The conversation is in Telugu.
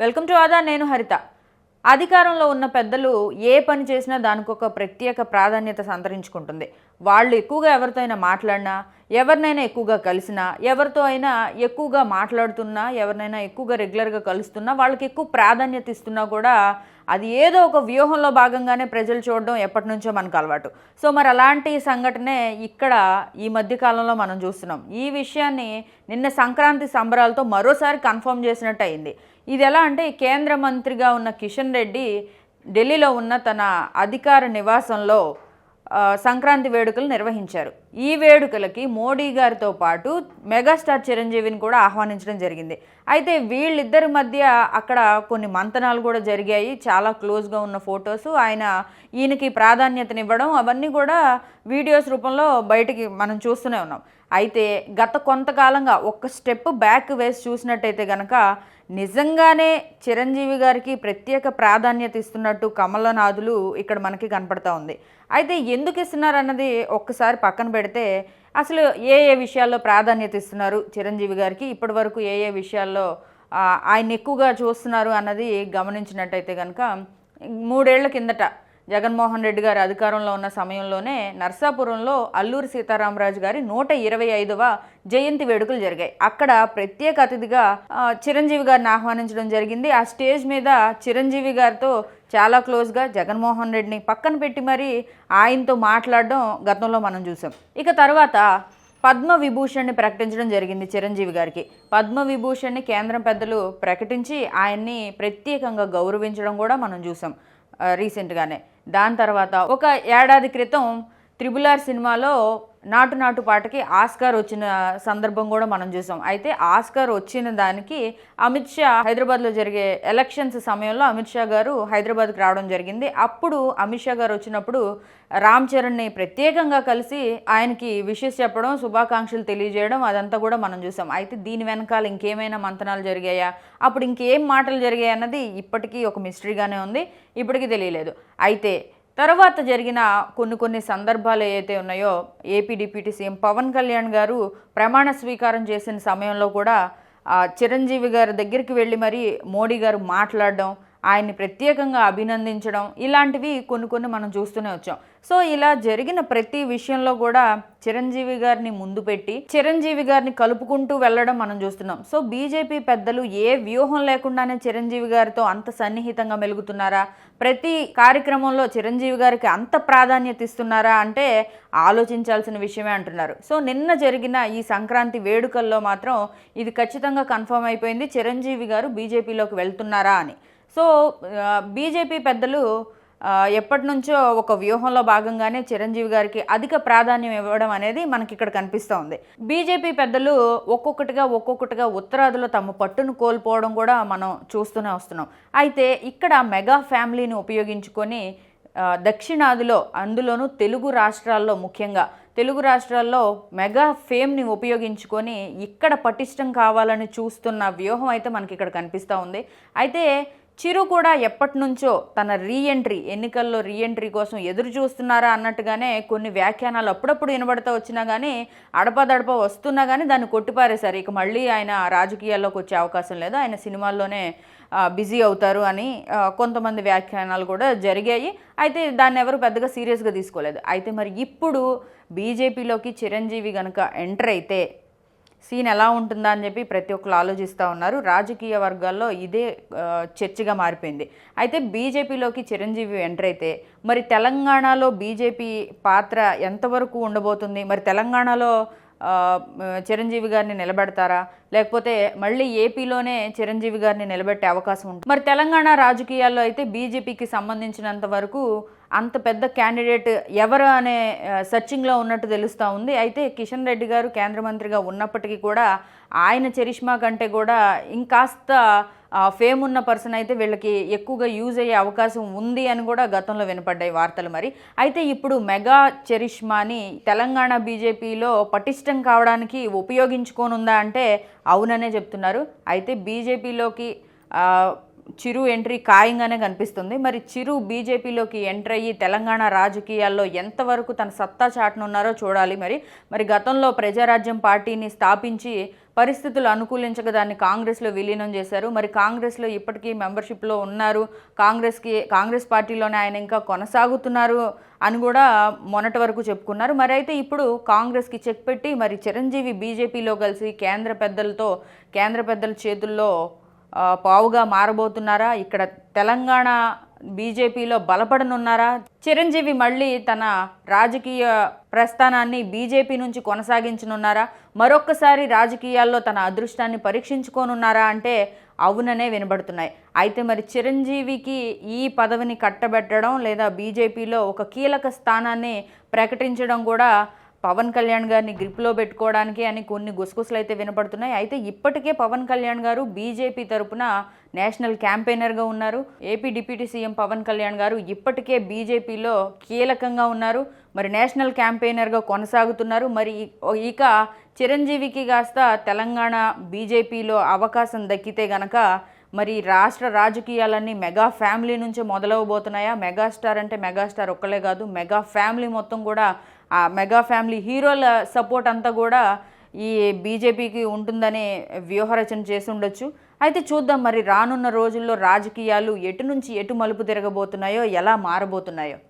వెల్కమ్ టు ఆదా నేను హరిత. అధికారంలో ఉన్న పెద్దలు ఏ పని చేసినా దానికి ఒక ప్రత్యేక ప్రాధాన్యత సంతరించుకుంటుంది. వాళ్ళు ఎక్కువగా ఎవరితో అయినా మాట్లాడినా ఎవరినైనా ఎక్కువగా కలిసినా ఎవరితో అయినా ఎక్కువగా మాట్లాడుతున్నా ఎవరినైనా ఎక్కువగా రెగ్యులర్గా కలుస్తున్నా వాళ్ళకి ఎక్కువ ప్రాధాన్యత ఇస్తున్నా కూడా అది ఏదో ఒక వ్యూహంలో భాగంగానే ప్రజలు చూడడం ఎప్పటి నుంచో మనకు అలవాటు. సో మరి అలాంటి సంఘటనే ఇక్కడ ఈ మధ్యకాలంలో మనం చూస్తున్నాం. ఈ విషయాన్ని నిన్న సంక్రాంతి సంబరాలతో మరోసారి కన్ఫర్మ్ చేసినట్టు అయింది. ఇది ఎలా అంటే కేంద్ర మంత్రిగా ఉన్న కిషన్ రెడ్డి ఢిల్లీలో ఉన్న తన అధికార నివాసంలో సంక్రాంతి వేడుకలు నిర్వహించారు. ఈ వేడుకలకి మోడీ గారితో పాటు మెగాస్టార్ చిరంజీవిని కూడా ఆహ్వానించడం జరిగింది. అయితే వీళ్ళిద్దరి మధ్య అక్కడ కొన్ని మంతనాలు కూడా జరిగాయి. చాలా క్లోజ్గా ఉన్న ఫొటోస్ ఆయన ఈయనకి ప్రాధాన్యతనివ్వడం అవన్నీ కూడా వీడియోస్ రూపంలో బయటికి మనం చూస్తూనే ఉన్నాం. అయితే గత కొంతకాలంగా ఒక స్టెప్ బ్యాక్ వేసి చూసినట్టయితే కనుక నిజంగానే చిరంజీవి గారికి ప్రత్యేక ప్రాధాన్యత ఇస్తున్నట్టు కమలనాథులు ఇక్కడ మనకి కనపడతా ఉంది. అయితే ఎందుకు ఇస్తున్నారు అన్నది ఒక్కసారి పక్కన పెడితే అసలు ఏ ఏ విషయాల్లో ప్రాధాన్యత ఇస్తున్నారు చిరంజీవి గారికి? ఇప్పటి వరకు ఏ ఏ విషయాల్లో ఆయన ఎక్కువగా చూస్తున్నారు అన్నది గమనించినట్టయితే కనుక మూడేళ్ళ కిందట జగన్మోహన్ రెడ్డి గారు అధికారంలో ఉన్న సమయంలోనే నర్సాపురంలో అల్లూరి సీతారామరాజు గారి నూట ఇరవై ఐదవ జయంతి వేడుకలు జరిగాయి. అక్కడ ప్రత్యేక అతిథిగా చిరంజీవి గారిని ఆహ్వానించడం జరిగింది. ఆ స్టేజ్ మీద చిరంజీవి గారితో చాలా క్లోజ్గా జగన్మోహన్ రెడ్డిని పక్కన పెట్టి మరీ ఆయనతో మాట్లాడడం గతంలో మనం చూసాం. ఇక తర్వాత పద్మ విభూషణ్ని ప్రకటించడం జరిగింది చిరంజీవి గారికి. పద్మ విభూషణ్ని కేంద్రం పెద్దలు ప్రకటించి ఆయన్ని ప్రత్యేకంగా గౌరవించడం కూడా మనం చూసాం రీసెంట్గానే. దాని తర్వాత ఒక ఏడాది క్రితం త్రిబుల్ ఆర్ సినిమాలో నాటు నాటు పాటకి ఆస్కార్ వచ్చిన సందర్భం కూడా మనం చూసాం. అయితే ఆస్కార్ వచ్చిన దానికి అమిత్ షా హైదరాబాద్లో జరిగే ఎలక్షన్స్ సమయంలో అమిత్ షా గారు హైదరాబాద్కి రావడం జరిగింది. అప్పుడు అమిత్ షా గారు వచ్చినప్పుడు రామ్ చరణ్ని ప్రత్యేకంగా కలిసి ఆయనకి విషెస్ చెప్పడం శుభాకాంక్షలు తెలియజేయడం అదంతా కూడా మనం చూసాం. అయితే దీని వెనకాల ఇంకేమైనా మంతనాలు జరిగాయా? అప్పుడు ఇంకేం మాటలు జరిగాయి అన్నది ఇప్పటికీ ఒక మిస్టరీగానే ఉంది. ఇప్పటికీ తెలియలేదు. అయితే తర్వాత జరిగిన కొన్ని కొన్ని సందర్భాలు ఏవైతే ఉన్నాయో AP deputy CM Pawan Kalyan garu ప్రమాణ స్వీకారం చేసిన సమయంలో కూడా చిరంజీవి గారి దగ్గరికి వెళ్ళి మరి మోడీ గారు మాట్లాడడం ఆయన్ని ప్రత్యేకంగా అభినందించడం ఇలాంటివి కొన్ని కొన్ని మనం చూస్తూనే వచ్చాం. సో ఇలా జరిగిన ప్రతి విషయంలో కూడా చిరంజీవి గారిని ముందు పెట్టి చిరంజీవి గారిని కలుపుకుంటూ వెళ్ళడం మనం చూస్తున్నాం. సో బీజేపీ పెద్దలు ఏ వ్యూహం లేకుండానే చిరంజీవి గారితో అంత సన్నిహితంగా మెలుగుతున్నారా? ప్రతి కార్యక్రమంలో చిరంజీవి గారికి అంత ప్రాధాన్యత ఇస్తున్నారా? అంటే ఆలోచించాల్సిన విషయమే అంటున్నారు. సో నిన్న జరిగిన ఈ సంక్రాంతి వేడుకల్లో మాత్రం ఇది ఖచ్చితంగా కన్ఫర్మ్ అయిపోయింది. చిరంజీవి గారు బీజేపీలోకి వెళ్తున్నారా అని. సో బీజేపీ పెద్దలు ఎప్పటి నుంచో ఒక వ్యూహంలో భాగంగానే చిరంజీవి గారికి అధిక ప్రాధాన్యం ఇవ్వడం అనేది మనకి ఇక్కడ కనిపిస్తూ ఉంది బీజేపీ పెద్దలు ఒక్కొక్కటిగా ఒక్కొక్కటిగా ఉత్తరాదిలో తమ పట్టును కోల్పోవడం కూడా మనం చూస్తూనే వస్తున్నాం. అయితే ఇక్కడ మెగా ఫ్యామిలీని ఉపయోగించుకొని దక్షిణాదిలో అందులోనూ తెలుగు రాష్ట్రాల్లో ముఖ్యంగా తెలుగు రాష్ట్రాల్లో మెగా ఫేమ్ని ఉపయోగించుకొని ఇక్కడ పటిష్టం కావాలని చూస్తున్న వ్యూహం అయితే మనకి ఇక్కడ కనిపిస్తూ ఉంది అయితే చిరు కూడా ఎప్పటి నుంచో తన రీఎంట్రీ ఎన్నికల్లో రీఎంట్రీ కోసం ఎదురు చూస్తున్నారా అన్నట్టుగానే కొన్ని వ్యాఖ్యానాలు అప్పుడప్పుడు వినబడతా వచ్చినా కానీ అడపదడప వస్తున్నా కానీ దాన్ని కొట్టిపారేశారు. ఇక మళ్ళీ ఆయన రాజకీయాల్లోకి వచ్చే అవకాశం లేదు. ఆయన సినిమాల్లోనే బిజీ అవుతారు అని కొంతమంది వ్యాఖ్యానాలు కూడా జరిగాయి. అయితే దాన్ని ఎవరు పెద్దగా సీరియస్గా తీసుకోలేదు. అయితే మరి ఇప్పుడు బీజేపీలోకి చిరంజీవి కనుక ఎంటర్ అయితే సీన్ ఎలా ఉంటుందా అని చెప్పి ప్రతి ఒక్కరు ఆలోచిస్తూ ఉన్నారు. రాజకీయ వర్గాల్లో ఇదే చర్చగా మారిపోయింది. అయితే బీజేపీలోకి చిరంజీవి ఎంటర్ అయితే మరి తెలంగాణలో బీజేపీ పాత్ర ఎంతవరకు ఉండబోతుంది? మరి తెలంగాణలో చిరంజీవి గారిని నిలబెడతారా? లేకపోతే మళ్ళీ ఏపీలోనే చిరంజీవి గారిని నిలబెట్టే అవకాశం ఉంటుంది. మరి తెలంగాణ రాజకీయాల్లో అయితే బీజేపీకి సంబంధించినంత వరకు అంత పెద్ద క్యాండిడేట్ ఎవరు అనే సర్చింగ్లో ఉన్నట్టు తెలుస్తూ ఉంది. అయితే కిషన్ రెడ్డి గారు కేంద్ర మంత్రిగా ఉన్నప్పటికీ కూడా ఆయన చరిష్మా కంటే కూడా ఇంకాస్త ఫేమ్ ఉన్న పర్సన్ అయితే వీళ్ళకి ఎక్కువగా యూజ్ అయ్యే అవకాశం ఉంది అని కూడా గతంలో వినపడ్డాయి వార్తలు మరి. అయితే ఇప్పుడు మెగా చరిష్మాని తెలంగాణ బీజేపీలో పటిష్టం కావడానికి ఉపయోగించుకోనుందా అంటే అవుననే చెప్తున్నారు. అయితే బీజేపీలోకి చిరు ఎంట్రీ ఖాయంగానే కనిపిస్తుంది. మరి చిరు బీజేపీలోకి ఎంటర్ అయ్యి తెలంగాణ రాజకీయాల్లో ఎంతవరకు తన సత్తా చాటనున్నారో చూడాలి మరి. మరి గతంలో ప్రజారాజ్యం పార్టీని స్థాపించి పరిస్థితులు అనుకూలించక దాన్ని కాంగ్రెస్లో విలీనం చేశారు. మరి కాంగ్రెస్లో ఇప్పటికీ మెంబర్షిప్లో ఉన్నారు. కాంగ్రెస్కి కాంగ్రెస్ పార్టీలోనే ఆయన ఇంకా కొనసాగుతున్నారు అని కూడా మొన్నటి వరకు చెప్పుకున్నారు. మరి అయితే ఇప్పుడు కాంగ్రెస్కి చెక్ పెట్టి మరి చిరంజీవి బీజేపీలో కలిసి కేంద్ర పెద్దలతో కేంద్ర పెద్దల చేతుల్లో పావుగా మారబోతున్నారా? ఇక్కడ తెలంగాణ బీజేపీలో బలపడనున్నారా? చిరంజీవి మళ్ళీ తన రాజకీయ ప్రస్థానాన్ని బీజేపీ నుంచి కొనసాగించనున్నారా? మరొక్కసారి రాజకీయాల్లో తన అదృష్టాన్ని పరీక్షించుకోనున్నారా అంటే అవుననే వినబడుతున్నాయి. అయితే మరి చిరంజీవికి ఈ పదవిని కట్టబెట్టడం లేదా బీజేపీలో ఒక కీలక స్థానాన్ని ప్రకటించడం కూడా పవన్ కళ్యాణ్ గారిని గ్రిప్లో పెట్టుకోవడానికి అని కొన్ని గుసగుసలు అయితే వినపడుతున్నాయి. అయితే ఇప్పటికే పవన్ కళ్యాణ్ గారు బీజేపీ తరపున నేషనల్ క్యాంపెయినర్గా ఉన్నారు. AP deputy CM Pawan Kalyan garu ఇప్పటికే బీజేపీలో కీలకంగా ఉన్నారు. మరి నేషనల్ క్యాంపెయినర్గా కొనసాగుతున్నారు. మరి ఇక చిరంజీవికి కాస్త తెలంగాణ బీజేపీలో అవకాశం దక్కితే గనక మరి రాష్ట్ర రాజకీయాలన్నీ మెగా ఫ్యామిలీ నుంచి మొదలవబోతున్నాయా? మెగాస్టార్ అంటే మెగాస్టార్ ఒక్కలే కాదు మెగా ఫ్యామిలీ మొత్తం కూడా ఆ మెగా ఫ్యామిలీ హీరోల సపోర్ట్ అంతా కూడా ఈ బీజేపీకి ఉంటుందని వ్యూహరచన చేసి ఉండొచ్చు. అయితే చూద్దాం మరి రానున్న రోజుల్లో రాజకీయాలు ఎటు నుంచి ఎటు మలుపు తిరగబోతున్నాయో ఎలా మారబోతున్నాయో.